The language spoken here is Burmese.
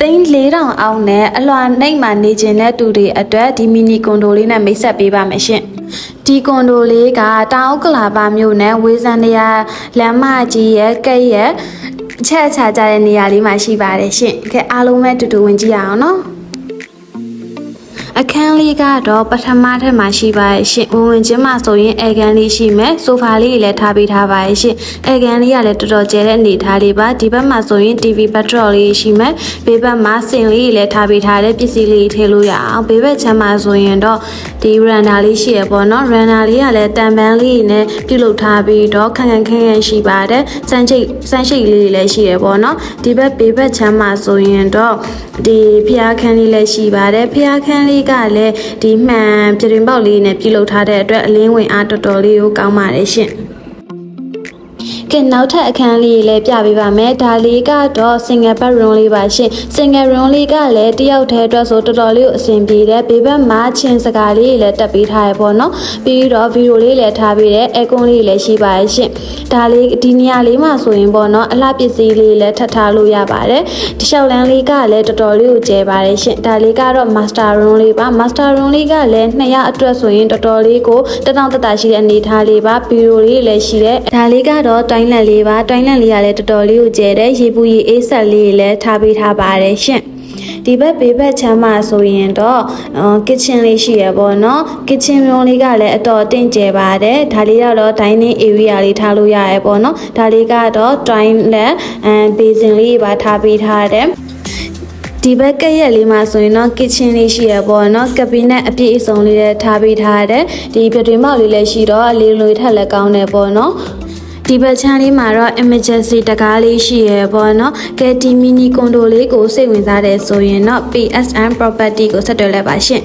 သိန်း4000အောင်နဲ့အလွှာနှိပ်မှနေခြင်းတဲ့သူတွေအတွက်ဒီမီနီကွန်ဒိုလေးနဲ့မိတ်ဆက်ပေးပါမယ်ရှင်။ဒီကွန်ဒိုလေးကတောင်ဥက္ကလာပါမြို့နယ်ဝေဇန်တရာလမ်းမကြီးရဲ့ကဲ့ရဲ့အချက်အချာကြတဲ့နေရာလေးမှာရှိပါတယ်ရှင်။ကဲအားလုံးပဲတူတူဝင်ကြည့်ရအောင်နော်။ အခန်းလေးကတော့ပထမထပ်မှာရှိပါရဲ့ရှင်ဝင်ဝင်ချင်းမှာဆိုရင်အဲကန်လေးရှိမယ်ဆိုဖာလေးလည်းထားပေးထားပါရဲ့ရှင်အဲကန်လေးကလည်းတော်တော်ကျဲတဲ့အနေထားလေးပါဒီဘက်မှာဆိုရင် TV ဘတ်ထရောလေးရှိမယ်ဘေးဘက်မှာစင်လေးလည်းထားပေးထားတဲ့ပစ္စည်းလေးထည့်လို့ရအောင်ဘေးဘက်ချမ်းမှာဆိုရင်တော့ဒီရန်နာလေးရှိရပေါ့နော်ရန်နာလေးကလည်းတန်ပန်းလေးနဲ့ပြုတ်လုထားပြီးတော့ခန့်ခန့်ခန့်ခန့်ရှိပါတယ်စမ်းချိတ်စမ်းရှိတ်လေးလည်းရှိရပေါ့နော်ဒီဘက်ဘေးဘက်ချမ်းမှာဆိုရင်တော့ဒီဖျားခန်းလေးလည်းရှိပါတယ်ဖျားခန်းလေးကလည်းဒီမှန်ပြရင်ပေါက်လေးနဲ့ပြုတ်လုထားတဲ့အတွက်အလင်းဝင်အားတော်တော်လေးကိုကောင်းပါတယ်ရှင် ကဲနောက်ထပ်အခန်းလေးလည်းပြပေးပါမယ်ဒါလေးကတော့ single bedroom လေးပါရှင် single room လေးကလည်းတယောက်တည်းအတွက်ဆိုတော်တော်လေးကိုအဆင်ပြေတယ်ဘေးဘက်မှာချင်းစကားလေးလည်းတက်ပေးထားရပေါ့နော်ပြီးတော့ဗီဒီယိုလေးလည်းထားပေးတယ်အဲကွန်လေးလည်းရှိပါရဲ့ရှင်ဒါလေးဒီနေရာလေးမှာဆိုရင်ပေါ့နော်အလှပစ္စည်းလေးလည်းထပ်ထားလို့ရပါတယ်ဒီလျှောက်လန်းလေးကလည်းတော်တော်လေးကိုကျဲပါတယ်ရှင်ဒါလေးကတော့ master room လေးပါ master room လေးကလည်းနှစ်ရအတွက်ဆိုရင်တော်တော်လေးကိုတတောင်တတရှိတဲ့အနေထားလေးပါဗီဒီယိုလေးလည်းရှိတယ်ဒါလေးကတော့တိုင်းလန့်လေးပါတိုင်းလန့်လေးကလည်းတော်တော်လေးကိုကျဲတယ်ရေပူရေအေးဆက်လေးလည်းထားပေးထားပါတယ်ရှင်ဒီဘက်ဘေးဘက်ချမ်းမှာဆိုရင်တော့ကစ်ချင်လေးရှိရပေါ့နော်ကစ်ချင်ရုံးလေးကလည်းအတော်တင့်ကျယ်ပါတယ်ဒါလေးကတော့ dining area လေးထားလို့ရရပေါ့နော်ဒါလေးကတော့ twine လက်အဲ basin လေးပါထားပေးထားတယ်ဒီဘက်ကရက်လေးမှာဆိုရင်တော့ kitchen လေးရှိရပေါ့နော်ကပီနက်အပြည့်အစုံလေးလည်းထားပေးထားတယ်ဒီပြတွင်မောက်လေးလည်းရှိတော့အလေးလွေထက်လည်းကောင်းတယ်ပေါ့နော် ဒီဘက်ချမ်းလေးမှာတော့ emergency တကားလေးရှိရပေါ့နော်ကဲဒီ mini condo လေးကိုစိတ်ဝင်စားတယ်ဆိုရင်တော့ PSM property ကိုဆက်သွယ်လိုက်ပါရှင်